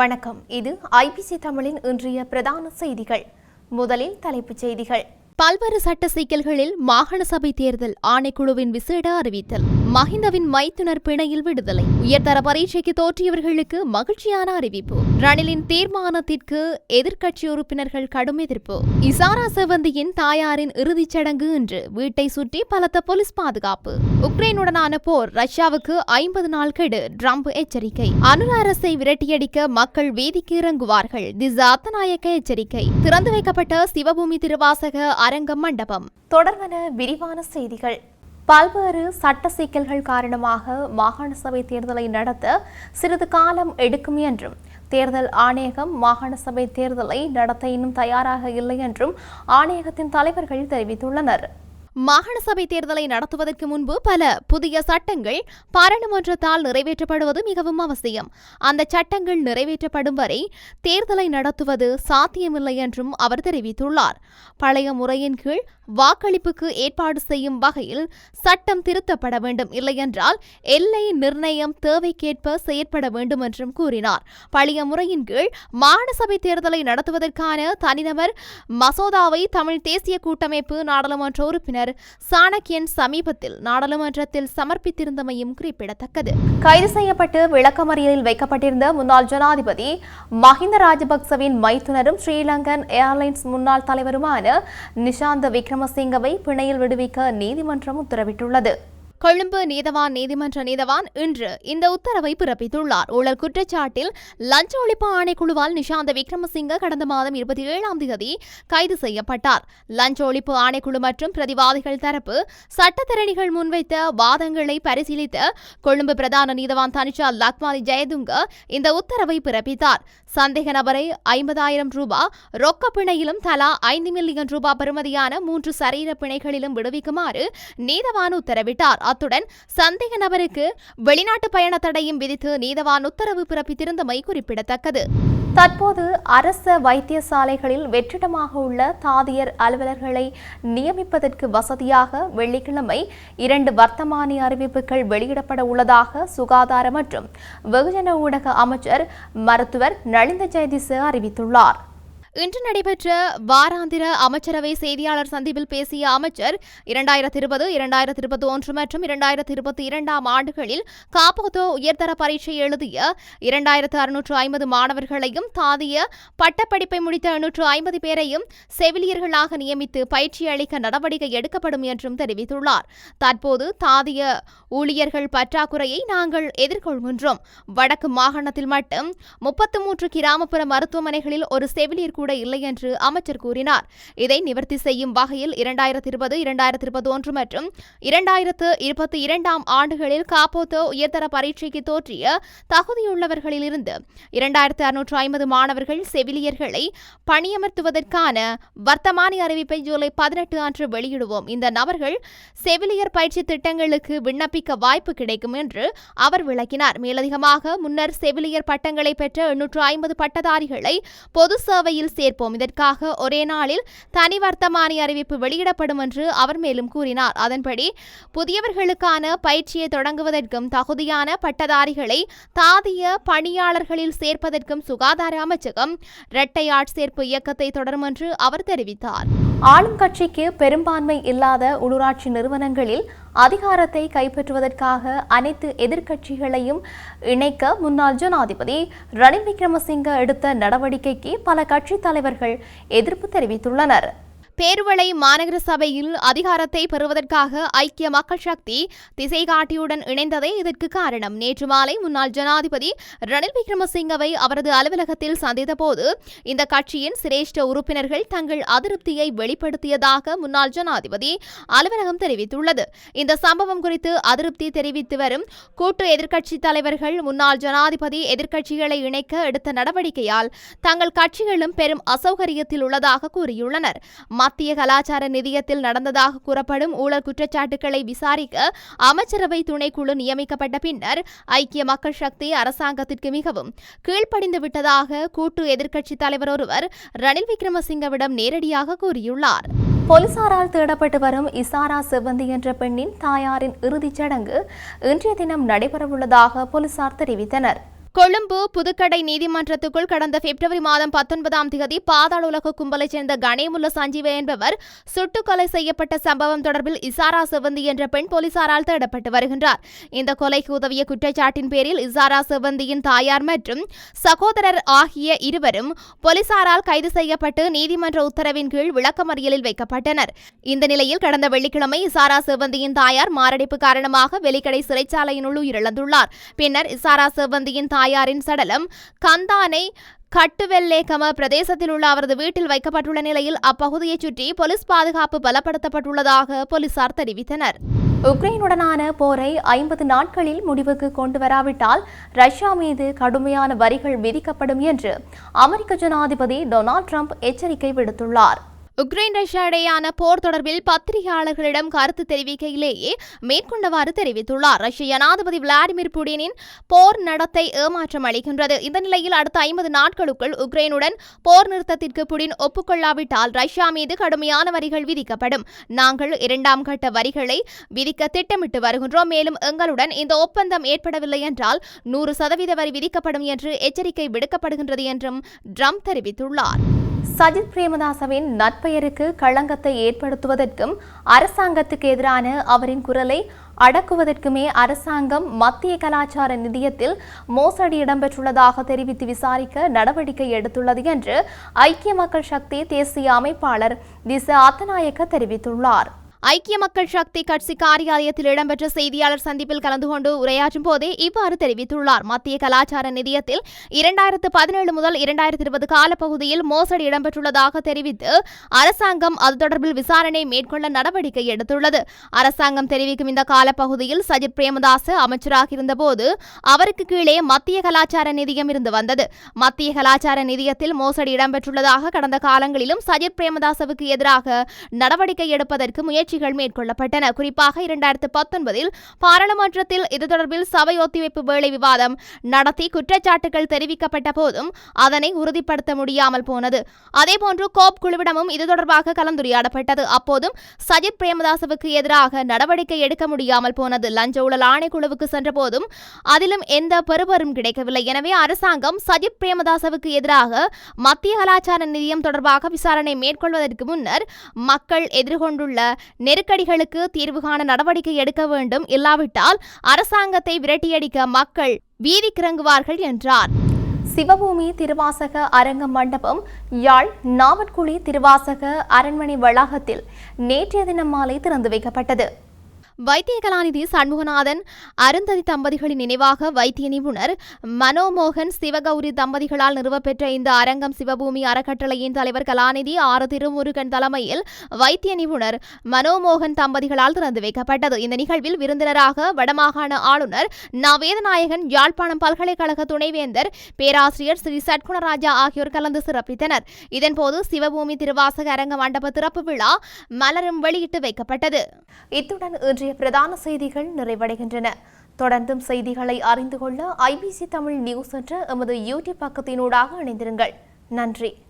வணக்கம். இது ஐபிசி தமிழின் இன்றைய பிரதான செய்திகள். முதலில் தலைப்புச் செய்திகள். பல்வேறு சட்ட சிக்கல்களில் மாகாண சபை தேர்தல் ஆணைக்குழுவின் விசேட அறிவித்தல். மஹிந்தவின் மைத்துனர் பிணையில் விடுதலை. உயர்தர பரீட்சைக்கு தோற்றியவர்களுக்கு மகிழ்ச்சியான அறிவிப்பு. ரணிலின் தீர்மானத்திற்கு எதிர்க்கட்சி உறுப்பினர்கள் கடும் எதிர்ப்பு. இசாரா செவந்தியின் தாயாரின் இறுதிச் சடங்கு இன்று. வீட்டை சுற்றி பலத்த போலீஸ் பாதுகாப்பு. உக்ரைனுடனான போர் ரஷ்யாவுக்கு ஐம்பது நாள் கெடு ட்ரம்ப் எச்சரிக்கை. அனு அரசை விரட்டியடிக்க மக்கள் வீதிக்கு இறங்குவார்கள். திசா அத்தநாயக்க எச்சரிக்கை. திறந்து வைக்கப்பட்ட சிவபூமி திருவாசக அரங்க மண்டபம். தொடர்வன விரிவான செய்திகள். பல்வேறு சட்ட சிக்கல்கள் காரணமாக மாகாண சபை தேர்தலை நடத்த சிறிது காலம் எடுக்கும் என்றும் தேர்தல் ஆணையகம் மாகாண சபை தேர்தலை நடத்த இன்னும் தயாராக இல்லை என்றும் ஆணையகத்தின் தலைவர்கள் தெரிவித்துள்ளனர். மாகாண சபை தேர்தலை நடத்துவதற்கு முன்பு பல புதிய சட்டங்கள் பாராளுமன்றத்தால் நிறைவேற்றப்படுவது மிகவும் அவசியம். அந்த சட்டங்கள் நிறைவேற்றப்படும் வரை தேர்தலை நடத்துவது சாத்தியமில்லை என்றும் அவர் தெரிவித்துள்ளார். பழைய முறையின் கீழ் வாக்களிப்புக்கு ஏற்பாடு செய்யும் வகையில் சட்டம் திருத்தப்பட வேண்டும். இல்லையென்றால் எல்லை நிர்ணயம் தேவைக்கேற்ப செயற்பட வேண்டும் என்றும் கூறினார். பழைய முறையின் கீழ் மாகாண சபை தேர்தலை நடத்துவதற்கான தனிநபர் மசோதாவை தமிழ் தேசிய கூட்டமைப்பு நாடாளுமன்ற உறுப்பினர் சாணக்கியன் சமீபத்தில் நாடாளுமன்றத்தில் சமர்ப்பித்திருந்தமையும் குறிப்பிடத்தக்கது. கைது செய்யப்பட்டு விளக்கமறியலில் வைக்கப்பட்டிருந்த முன்னாள் ஜனாதிபதி மஹிந்த ராஜபக்சவின் மைத்துனரும் ஸ்ரீலங்கன் ஏர்லைன்ஸ் முன்னாள் தலைவருமான நிஷாந்த விக்ரமசிங்கவை பிணையில் விடுவிக்க நீதிமன்றம் உத்தரவிட்டுள்ளது. கொழும்பு நீதவான் நீதிமன்ற நீதவான் இன்று இந்த உத்தரவை பிறப்பித்துள்ளார். ஊழல் குற்றச்சாட்டில் லஞ்ச ஒழிப்பு ஆணைக்குழுவால் நிஷாந்த விக்ரமசிங்க கடந்த மாதம் இருபத்தி ஏழாம் தேதி கைது செய்யப்பட்டார். லஞ்ச ஒழிப்பு ஆணைக்குழு மற்றும் பிரதிவாதிகள் தரப்பு சட்டத்தரணிகள் முன்வைத்த வாதங்களை பரிசீலித்த கொழும்பு பிரதான நீதவான் தனிஷா லக்மாலி ஜெயதுங்க இந்த உத்தரவை பிறப்பித்தார். சந்தேக நபரை ஐம்பதாயிரம் ரூபாய் ரொக்க பிணையிலும் தலா ஐந்து மில்லியன் ரூபாய் பெறுமதியான மூன்று சரீர பிணைகளிலும் விடுவிக்குமாறு நீதவான் உத்தரவிட்டார். அத்துடன் சந்தேக நபருக்கு வெளிநாட்டு பயண தடையும் விதித்து நீதவான் உத்தரவு பிறப்பித்திருந்தமை குறிப்பிடத்தக்கது. தற்போது அரச வைத்தியசாலைகளில் வெற்றிடமாக உள்ள தாதியர் அலுவலர்களை நியமிப்பதற்கு வசதியாக வெள்ளிக்கிழமை இரண்டு வர்த்தமானி அறிவிப்புகள் வெளியிடப்பட உள்ளதாக சுகாதார மற்றும் வெகுஜன ஊடக அமைச்சர் மருத்துவர் நளிந்த ஜெயதிச அறிவித்துள்ளார். இன்று நடைபெற்ற வாராந்திர அமைச்சரவை செய்தியாளர் சந்திப்பில் பேசிய அமைச்சர் இரண்டாயிரத்தி இருபது இரண்டாயிரத்தி இருபத்தி ஒன்று மற்றும் இரண்டாயிரத்தி இருபத்தி இரண்டாம் ஆண்டுகளில் காப்போதோ உயர்தர பரீட்சை எழுதிய இரண்டாயிரத்து அறுநூற்று ஐம்பது மாணவர்களையும் தாதிய பட்டப்படிப்பை முடித்த எண்ணூற்று ஐம்பது பேரையும் செவிலியர்களாக நியமித்து பயிற்சி அளிக்க நடவடிக்கை எடுக்கப்படும் என்றும் தெரிவித்துள்ளார். தற்போது தாதிய ஊழியர்கள் பற்றாக்குறையை நாங்கள் எதிர்கொள்கின்றோம். வடக்கு மாகாணத்தில் மட்டும் முப்பத்து மூன்று கிராமப்புற மருத்துவமனைகளில் ஒரு செவிலியர் கூட கூட இல்லை என்று அமைச்சர் கூறினார். இதை நிவர்த்தி செய்யும் வகையில் இரண்டாயிரத்தி இருபது இரண்டாயிரத்தி இருபத்தி ஒன்று மற்றும் இரண்டாயிரத்து இருபத்தி இரண்டாம் ஆண்டுகளில் காப்போத்தோ உயர்தர பரீட்சைக்கு தோற்றிய தகுதியுள்ளவர்களிலிருந்து இரண்டாயிரத்து அறுநூற்று ஐம்பது மாணவர்கள் செவிலியர்களை பணியமர்த்துவதற்கான வர்த்தமானி அறிவிப்பை ஜூலை பதினெட்டு அன்று வெளியிடுவோம். இந்த நபர்கள் செவிலியர் பயிற்சி திட்டங்களுக்கு விண்ணப்பிக்க வாய்ப்பு கிடைக்கும் என்று அவர் விளக்கினார். மேலதிகமாக முன்னர் செவிலியர் பட்டங்களை பெற்ற எண்ணூற்று ஐம்பது பட்டதாரிகளை பொது சேவையில் சேர்ப்போம். இதற்காக ஒரே நாளில் தனி வர்த்தமானி அறிவிப்பு வெளியிடப்படும் என்று அவர் மேலும் கூறினார். அதன்படி புதியவர்களுக்கான பயிற்சியை தொடங்குவதற்கும் தகுதியான பட்டதாரிகளை தாதிய பணியாளர்களில் சேர்ப்பதற்கும் சுகாதார அமைச்சகம் இரட்டை ஆட்சேர்ப்பு இயக்கத்தை தொடரும் என்று அவர் தெரிவித்தார். ஆளும் கட்சிக்கு பெரும்பான்மை இல்லாத உள்ளூராட்சி நிறுவனங்களில் அதிகாரத்தை கைப்பற்றுவதற்காக அனைத்து எதிர்க்கட்சிகளையும் இணைக்க முன்னாள் ஜனாதிபதி ரணில் விக்ரமசிங்க எடுத்த நடவடிக்கைக்கு பல கட்சித் தலைவர்கள் எதிர்ப்பு தெரிவித்துள்ளனர். பேருவளை மாநகர சபையில் அதிகாரத்தை பெறுவதற்காக ஐக்கிய மக்கள் சக்தி திசை காட்டியுடன் இணைந்ததே இதற்கு காரணம். நேற்று மாலை முன்னாள் ஜனாதிபதி ரணில் விக்ரமசிங்கவை அவரது அலுவலகத்தில் சந்தித்தபோது இந்த கட்சியின் சிரேஷ்ட உறுப்பினர்கள் தங்கள் அதிருப்தியை வெளிப்படுத்தியதாக முன்னாள் ஜனாதிபதி அலுவலகம் தெரிவித்துள்ளது. இந்த சம்பவம் குறித்து அதிருப்தி தெரிவித்து வரும் கூட்டு எதிர்க்கட்சி தலைவர்கள் முன்னாள் ஜனாதிபதி எதிர்க்கட்சிகளை இணைக்க எடுத்த நடவடிக்கையால் தங்கள் கட்சிகளும் பெரும் அசௌகரியத்தில் உள்ளதாக கூறியுள்ளனர். மத்திய கலாச்சார நிதியத்தில் நடந்ததாக கூறப்படும் ஊழல் குற்றச்சாட்டுகளை விசாரிக்க அமைச்சரவை துணைக்குழு நியமிக்கப்பட்ட பின்னர் ஐக்கிய மக்கள் சக்தி அரசாங்கத்திற்கு மிகவும் கீழ்ப்படிந்து விட்டதாக கூட்டு எதிர்க்கட்சி தலைவர் ஒருவர் ரணில் விக்ரமசிங்கவிடம் நேரடியாக கூறியுள்ளார். போலீசாரால் தேடப்பட்டு வரும் இசாரா செவ்வந்தி என்ற பெண்ணின் தாயாரின் இறுதிச் சடங்கு இன்றைய தினம் நடைபெறவுள்ளதாக போலீசார் தெரிவித்தனர். கொழும்பு புதுக்கடை நீதிமன்றத்துக்குள் கடந்த பிப்ரவரி மாதம் பத்தொன்பதாம் தேதி பாதாள உலக கும்பலைச் சேர்ந்த கணேமுல்ல சஞ்சீவ என்பவர் சுட்டுக்கொலை செய்யப்பட்ட சம்பவம் தொடர்பில் இசாரா செவந்தி என்ற பெண் போலீசாரால் தேடப்பட்டு வருகின்றார். இந்த கொலைக்கு உதவிய குற்றச்சாட்டின் பேரில் இசாரா செவந்தியின் தாயார் மற்றும் சகோதரர் ஆகிய இருவரும் போலீசாரால் கைது செய்யப்பட்டு நீதிமன்ற உத்தரவின் கீழ் விளக்கமறியலில் வைக்கப்பட்டனர். இந்த நிலையில் கடந்த வெள்ளிக்கிழமை இசாரா செவந்தியின் தாயார் மாரடைப்பு காரணமாக வெலிக்கடை சிறைச்சாலையினுள் உயிரிழந்துள்ளார். பின்னர் இசாரா செவந்தியின் தாயாரின் சடலம் கந்தானை கட்டுவெல்லேகம பிரதேசத்தில் உள்ள அவரது வீட்டில் வைக்கப்பட்டுள்ள நிலையில் அப்பகுதியைச் சுற்றி போலீஸ் பாதுகாப்பு பலப்படுத்தப்பட்டுள்ளதாக போலீசார் தெரிவித்தனர். உக்ரைனுடனான போரை ஐம்பது நாட்களில் முடிவுக்கு கொண்டு வராவிட்டால் ரஷ்யா மீது கடுமையான வரிகள் விதிக்கப்படும் என்று அமெரிக்க ஜனாதிபதி டொனால்ட் ட்ரம்ப் எச்சரிக்கை விடுத்துள்ளார். உக்ரைன் ரஷ்யா இடையேயான போர் தொடர்பில் பத்திரிகையாளர்களிடம் கருத்து தெரிவிக்கையிலேயே மேற்கொண்டவாறு தெரிவித்துள்ளார். ரஷ்ய ஜனாதிபதி விளாடிமிர் புடினின் போர் நடத்தை ஏமாற்றம் அளிக்கின்றது. இந்த நிலையில் அடுத்த ஐம்பது நாட்களுக்குள் உக்ரைனுடன் போர் நிறுத்தத்திற்கு புடின் ஒப்புக்கொள்ளாவிட்டால் ரஷ்யா மீது கடுமையான வரிகள் விதிக்கப்படும். நாங்கள் இரண்டாம் கட்ட வரிகளை விதிக்க திட்டமிட்டு வருகின்றோம். மேலும் எங்களுடன் இந்த ஒப்பந்தம் ஏற்படவில்லை என்றால் நூறு சதவீத வரி விதிக்கப்படும் என்று எச்சரிக்கை விடுக்கப்படுகின்றது என்றும் ட்ரம்ப் தெரிவித்துள்ளார். சஜித் பிரேமதாசவின் நற்பெயருக்கு களங்கத்தை ஏற்படுத்துவதற்கும் அரசாங்கத்துக்கு எதிரான அவரின் குரலை அடக்குவதற்குமே அரசாங்கம் மத்திய கலாச்சார நிதியத்தில் மோசடி இடம்பெற்றுள்ளதாக தெரிவித்து விசாரிக்க நடவடிக்கை எடுத்துள்ளது என்று ஐக்கிய மக்கள் சக்தி தேசிய அமைப்பாளர் திச அத்தநாயக்க தெரிவித்துள்ளார். ஐக்கிய மக்கள் சக்தி கட்சி காரியாலயத்தில் இடம்பெற்ற செய்தியாளர் சந்திப்பில் கலந்து கொண்டு உரையாற்றும் போதே இவ்வாறு தெரிவித்துள்ளார். மத்திய கலாச்சார நிதியத்தில் இரண்டாயிரத்து பதினேழு முதல் இரண்டாயிரத்தி இருபது காலப்பகுதியில் மோசடி இடம்பெற்றுள்ளதாக தெரிவித்து அரசாங்கம் அது தொடர்பில் விசாரணை மேற்கொள்ள நடவடிக்கை எடுத்துள்ளது. அரசாங்கம் தெரிவிக்கும் இந்த காலப்பகுதியில் சஜித் பிரேமதாஸ் அமைச்சராக இருந்தபோது அவருக்கு கீழே மத்திய கலாச்சார நிதியம் இருந்து வந்தது. மத்திய கலாச்சார நிதியத்தில் மோசடி இடம்பெற்றுள்ளதாக கடந்த காலங்களிலும் சஜித் பிரேமதாசவுக்கு எதிராக நடவடிக்கை எடுப்பதற்கு முயற்சி முயற்சிகள் மேற்கொள்ளப்பட்டன. குறிப்பாக இரண்டாயிரத்து பத்தொன்பதில் பாராளுமன்றத்தில் இது தொடர்பில் சபை ஒத்திவைப்பு வேலை விவாதம் நடத்தி குற்றச்சாட்டுகள் தெரிவிக்கப்பட்ட போதும் அதனை உறுதிப்படுத்த முடியாமல் போனது. அதேபோன்று கோப் குழுவிடமும் இது தொடர்பாக கலந்துரையாடப்பட்டது. அப்போதும் சஜித் பிரேமதாசவுக்கு எதிராக நடவடிக்கை எடுக்க முடியாமல் போனது. லஞ்ச ஊழல் ஆணைக்குழுவுக்கு சென்ற போதும் அதிலும் எந்த பெறுபரும் கிடைக்கவில்லை. எனவே அரசாங்கம் சஜித் பிரேமதாசவுக்கு எதிராக மத்திய கலாச்சார நிதியம் தொடர்பாக விசாரணை மேற்கொள்வதற்கு முன்னர் மக்கள் எதிர்கொண்டுள்ள நெருக்கடிகளுக்கு தீர்வு காண நடவடிக்கை எடுக்க வேண்டும். இல்லாவிட்டால் அரசாங்கத்தை விரட்டியடிக்க மக்கள் வீதிக்கிறங்குவார்கள் என்றார். சிவபூமி திருவாசக அரங்க மண்டபம் யாழ் நாவற்குழி திருவாசக அரண்மனை வளாகத்தில் நேற்றைய தினம் மாலை திறந்து வைக்கப்பட்டது. வைத்திய கலாநிதி சண்முகநாதன் அருந்ததி தம்பதிகளின் நினைவாக வைத்திய நிபுணர் மனோமோகன் சிவகௌரி தம்பதிகளால் நிறுவப்பெற்ற இந்த அரங்கம் சிவபூமி அறக்கட்டளையின் தலைவர் கலாநிதி ஆறு திருமுருகன் தலைமையில் வைத்திய நிபுணர் மனோமோகன் தம்பதிகளால் திறந்து வைக்கப்பட்டது. இந்த நிகழ்வில் விருந்தினராக வடமாகாண ஆளுநர் நவேதநாயகன் யாழ்ப்பாணம் பல்கலைக்கழக துணைவேந்தர் பேராசிரியர் ஸ்ரீ சட்குணராஜா ஆகியோர் கலந்து சிறப்பித்தனர். இதன்போது சிவபூமி திருவாசக அரங்க மண்டப திறப்பு விழா மலரும் வெளியிட்டு வைக்கப்பட்டது. இத்துடன் இன்றைய பிரதான செய்திகள் நிறைவடைகின்றன. தொடர்ந்தும் செய்திகளை அறிந்து கொள்ள ஐபிசி தமிழ் நியூஸ் என்ற எமது யூடியூப் பக்கத்தினூடாக இணைந்திருங்கள். நன்றி.